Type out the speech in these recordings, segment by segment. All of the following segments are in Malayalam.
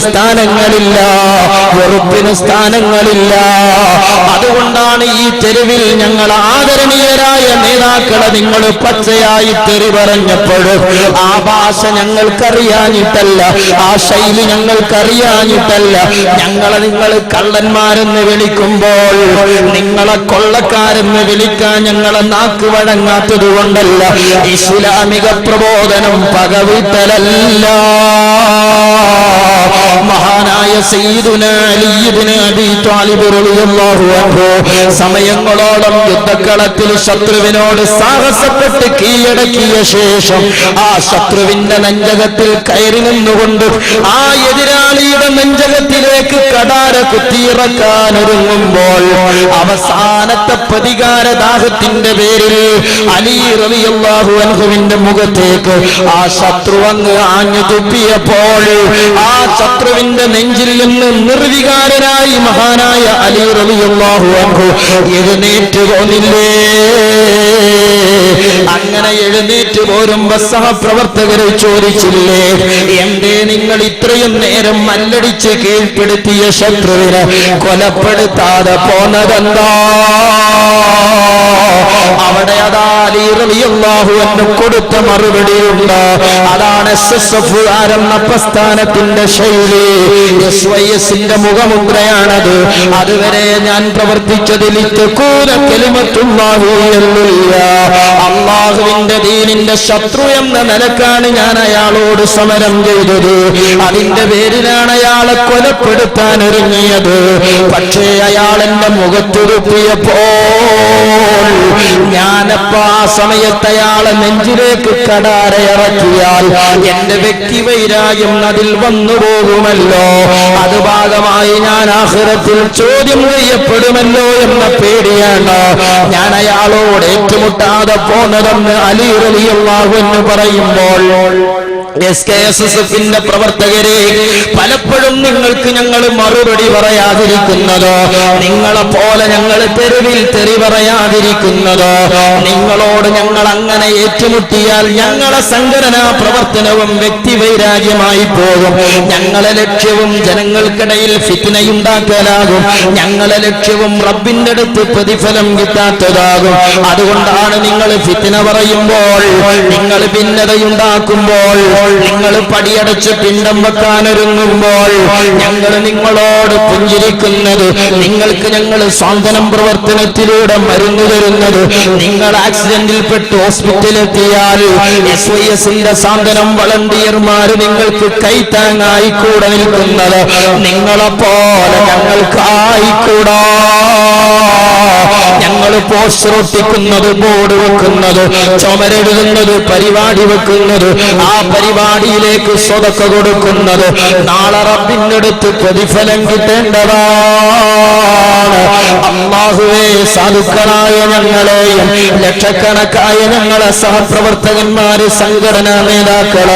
സ്ഥാനങ്ങളില്ല. വെറുപ്പിന് സ്ഥാനങ്ങളില്ല. അതുകൊണ്ടാണ് ഈ തെരുവിൽ ഞങ്ങൾ ആദരണീയരായ നേതാക്കളെ നിങ്ങൾ പച്ചയായി തെറി പറഞ്ഞപ്പോഴും ആ ഭാഷ ഞങ്ങൾക്കറിയാഞ്ഞിട്ടല്ല ആ ശൈലി ഞങ്ങൾക്കറിയാഞ്ഞിട്ടല്ല. ഞങ്ങളെ നിങ്ങൾ കള്ളന്മാരെന്ന് വിളിക്കുമ്പോൾ നിങ്ങളെ കൊള്ളക്കാരെന്ന് വിളിക്കാൻ ഞങ്ങളെ നാക്ക് വഴങ്ങാത്തത് കൊണ്ടല്ല. ഇസ്ലാമിക പ്രബോധനം പകവിട്ടലല്ല. മഹാനായ സമയങ്ങളോളം യുദ്ധക്കളത്തിൽ ശത്രുവിനോട് സാഹസപ്പെട്ട് കീഴടക്കിയ ശേഷം ആ ശത്രുവിന്റെ നെഞ്ചകത്തിൽ കയറി നിന്നുകൊണ്ട് ആ എതിരാളിയുടെ നെഞ്ചകത്തിലേക്ക് കടാര കുത്തിയിറക്കാൻ ഒരുങ്ങുമ്പോൾ അവസാനത്തെ പ്രതികാരദാഹത്തിന്റെ പേരിൽ അലി അൻഹുവിന്റെ മുഖത്തേക്ക് ആ ശത്രു അങ്ങ് ആഞ്ഞു തുപ്പിയപ്പോൾ ആ ശത്രുവിന്റെ നെഞ്ചിൽ നിന്ന് നിർവികാരനായി മഹാനായ അലി റളിയല്ലാഹു അൻഹു എഴുന്നേറ്റ് പോന്നില്ലേ? അങ്ങനെ എഴുന്നേറ്റ് പോരുമ്പോ സഹപ്രവർത്തകരെ ചോദിച്ചില്ലേ എന്തേ നിങ്ങൾ ഇത്രയും നേരം മല്ലടിച്ച് കീഴ്പ്പെടുത്തിയ ശത്രുവിനെ കൊലപ്പെടുത്താതെ പോന്നതെന്താ? അൻഹു കൊടുത്ത മറുപടിയുണ്ട്. അതാണ് എസ് എസ് എന്ന പ്രസ്ഥാനത്തിന്റെ ശൈലി. എസ് വൈ എസിന്റെ മുഖമുദ്രയാണത്. അതുവരെ ഞാൻ പ്രവർത്തിച്ചതിൽ ഇത്തക്കൂന കെലിമത്തുള്ളാഹി എന്നില്ല അള്ളാഹുവിന്റെ ദീനിന്റെ ശത്രു എന്ന നിലക്കാണ് ഞാൻ അയാളോട് സമരം ചെയ്തത്. അതിന്റെ പേരിലാണ് അയാളെ കൊലപ്പെടുത്താൻ ഒരുങ്ങിയത്. പക്ഷേ അയാൾ എന്റെ മുഖത്തുരുത്തിയപ്പോൾ ഞാനപ്പോ ആ സമയത്ത് അയാളെ നെഞ്ചിലേക്ക് കടാര ഇറക്കിയാൽ എന്റെ വ്യക്തി വൈരാഗ്യം അതിൽ വന്നു പോകുമല്ലോ. അത് ഭാഗമായി ഞാൻ ആഹ്റത്തിൽ ചോദ്യം ചെയ്യപ്പെടുമല്ലോ എന്ന പേടിയാണ്. ഞാൻ അയാളോട് ഏറ്റുമുട്ടാതെ പോന്നതെന്ന് അലി എന്ന് പറയുമ്പോൾ എസ് കെ എസ് എസ് എഫിന്റെ പ്രവർത്തകരെ പലപ്പോഴും നിങ്ങൾക്ക് ഞങ്ങൾ മറുപടി പറയാതിരിക്കുന്നതോ? നിങ്ങളെ പോലെ ഞങ്ങൾ തെരുവിൽ തെറി പറയാതിരിക്കുന്നതോ? നിങ്ങളോട് ഞങ്ങൾ അങ്ങനെ ഏറ്റുമുട്ടിയാൽ ഞങ്ങളെ സംഘടനാ പ്രവർത്തനവും വ്യക്തിവൈരാഗ്യമായി പോകും. ഞങ്ങളെ ലക്ഷ്യവും ജനങ്ങൾക്കിടയിൽ ഫിത്തിനയുണ്ടാക്കലാകും ഞങ്ങളെ ലക്ഷ്യവും റബ്ബിന്റെ അടുത്ത് പ്രതിഫലം കിട്ടാത്തതാകും. അതുകൊണ്ടാണ് നിങ്ങൾ ഫിത്തിന പറയുമ്പോൾ നിങ്ങൾ ഭിന്നതയുണ്ടാക്കുമ്പോൾ നിങ്ങൾ പടിയടച്ച് പിണ്ടം വെക്കാനൊരുങ്ങുമ്പോൾ ഞങ്ങൾ നിങ്ങളോട് പുഞ്ചിരിക്കുന്നത് നിങ്ങൾക്ക് ഞങ്ങൾ സാന്ത്വനം പ്രവർത്തനത്തിലൂടെ മരുന്ന് തരുന്നത്. നിങ്ങൾ ആക്സിഡന്റിൽ പെട്ട് ഹോസ്പിറ്റലെത്തിയാൽ എസ് വൈ എസിന്റെ സാന്ത്വനം വളണ്ടിയർമാർ നിങ്ങൾക്ക് കൈത്താങ്ങായി കൂടെ നിൽക്കുന്നത് നിങ്ങളെപ്പോലെ ഞങ്ങൾക്കായിക്കൂടാ ഞങ്ങൾ പോസ്റ്റർ ഒട്ടിക്കുന്നത് ബോർഡ് വെക്കുന്നത് ചുമരെഴുതുന്നത് പരിപാടി വെക്കുന്നത് ആ പരിപാടിയിലേക്ക് സ്വതക്ക കൊടുക്കുന്നത്. നാളെ റബ്ബിന്റെ അടുത്ത് പ്രതിഫലം കിട്ടേണ്ടതാണ് അള്ളാഹുവേ സാധുക്കളായ ഞങ്ങളെയും ലക്ഷക്കണക്കായ ഞങ്ങളെ സഹപ്രവർത്തകന്മാര് സംഘടനാ നേതാക്കൾ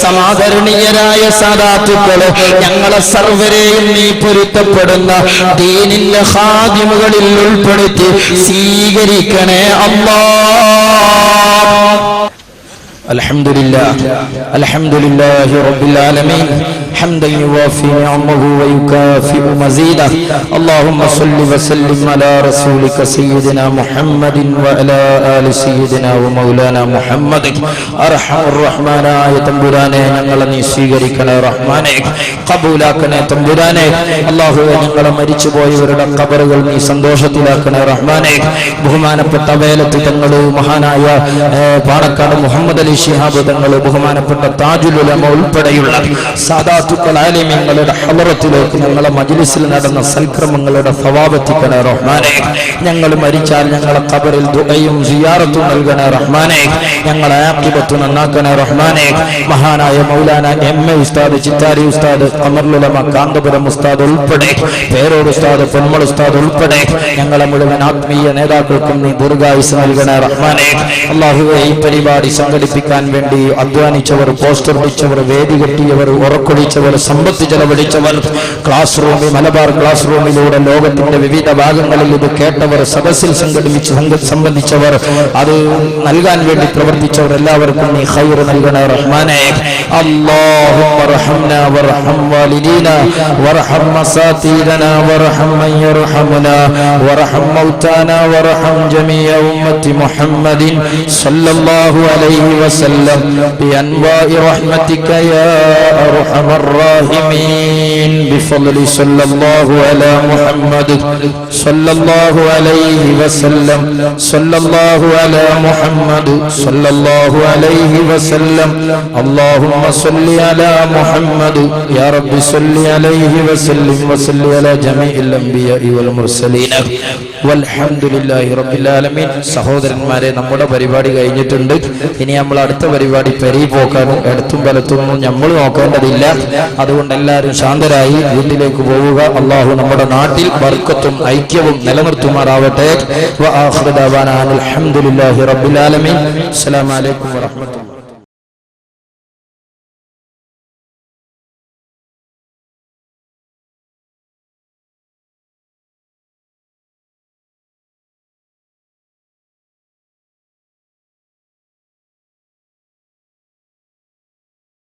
സമാദരണീയരായ സാധാത്തുക്കൾ ഞങ്ങളെ സർവരെയും നീ പൊരുത്തപ്പെടുന്ന ദീനിന്റെ ഹാദിമുകളിൽ ഉൾപ്പെടുത്തി സ്വീകരിക്കണേ അമ്മാ الحمد لله الحمد لله رب العالمين حمدا يوافي نعمه ويكافئ مزيده اللهم صل وسلم على رسولك سيدنا محمد وعلى آل سيدنا ومولانا محمد أرحم الرحمن آية തമ്പുരാനെ ഞങ്ങളെ നീ സ്വീകരിക്കണേ റഹ്മാനെ കബൂലാക്കണേ തമ്പുരാനെ അള്ളാഹു ഞങ്ങളെ മരിച്ചുപോയവരുടെ കബറുകൾ നീ സന്തോഷത്തിലാക്കണേ റഹ്മാനെ ബഹുമാനപ്പെട്ട വേലത്ത് തങ്ങള് മഹാനായ ഏ, പാണക്കാട് മുഹമ്മദ് അലി തങ്ങൾ ബഹുമാനപ്പെട്ട താജുലുലമ ഉൾപ്പെടെയുള്ള സാദാത്തുക്കൾ ആലിമ്യങ്ങളുടെ ഹലറത്തിലേക്ക് ഞങ്ങളെ മജ്ലിസിൽ നടന്ന സൽക്രമങ്ങളുടെ സ്വഭാവത്തിക്കണേ റഹ്മാനെ. ഞങ്ങൾ മരിച്ചാൽ ഞങ്ങളെ കബറിൽ ദുഃഖയും സിയാറത്തും നൽകണേ റഹ്മാനെ. ഞങ്ങളെ ആക്കിബത്ത് നന്നാക്കണേ റഹ്മാനെ. മഹാനായ മൗലാന എം എ ഉസ്താദ് ചിത്താരി ഉസ്താദ് അമർലുലമ കാന്തപുരം ഉസ്താദ് ഉൾപ്പെടെ പേരോട് ഉസ്താദ് പൊന്മൾ ഉസ്താദ് ഉൾപ്പെടെ ഞങ്ങളെ മുഴുവൻ ആത്മീയ നേതാക്കൾക്കും നീ ദീർഘായുസ് നൽകണേ റഹ്മാനെ. അള്ളാഹുവെ ഈ പരിപാടി സംഘടിപ്പിക്കുന്ന സംഘടിപ്പിക്കാൻ വേണ്ടി അധ്വാനിച്ചവർ പോസ്റ്റർ ഒടിച്ചവർ വേദി കെട്ടിയവർ ഉറക്കൊഴിച്ചവർ സമ്പത്ത് ചെലവഴിച്ചവർ ക്ലാസ് റൂമിൽ മലബാർ ക്ലാസ് റൂമിലൂടെ ലോകത്തിന്റെ വിവിധ ഭാഗങ്ങളിൽ ഇത് കേട്ടവർ സദസ്സിൽ സംഘടിപ്പിച്ച് സംഘ- സംബന്ധിച്ചവർ അത് നൽകാൻ വേണ്ടി പ്രവർത്തിച്ചവർ എല്ലാവർക്കും നീ ഖൈർ നൽകണ റഹ്മാനെ اللهم ارحمنا وارحم والدينا وارحم مساتيدنا وارحم من يرحمنا وارحم موتانا وارحم جميع أمة محمد صلى الله عليه وسلم بأنواع رحمتك يا أرحم الراحمين بفضل صلى الله على محمد صلى الله عليه وسلم صلى الله على محمد صلى الله عليه وسلم اللهم صل على محمد يا رب صل عليه وسلم وصل على جميع الأنبياء والمرسلين والحمد لله رب العالمين സഹോദരന്മാരെ നമ്മുടെ പരിപാടി കഴിഞ്ഞിട്ടുണ്ട് ഇനി നമ്മൾ അടുത്ത പരിപാടി പെരി പോക്കാനും എടുത്തും വലത്തൊന്നും നമ്മൾ നോക്കേണ്ടതില്ല. അതുകൊണ്ട് എല്ലാവരും ശാന്തരായി വീട്ടിലേക്ക് പോവുക. അള്ളാഹു നമ്മുടെ നാട്ടിൽ വർക്കത്തും ഐക്യവും നിലനിർത്തുമാറാവട്ടെ. ആഖിറു ദഅവാനാ അനിൽ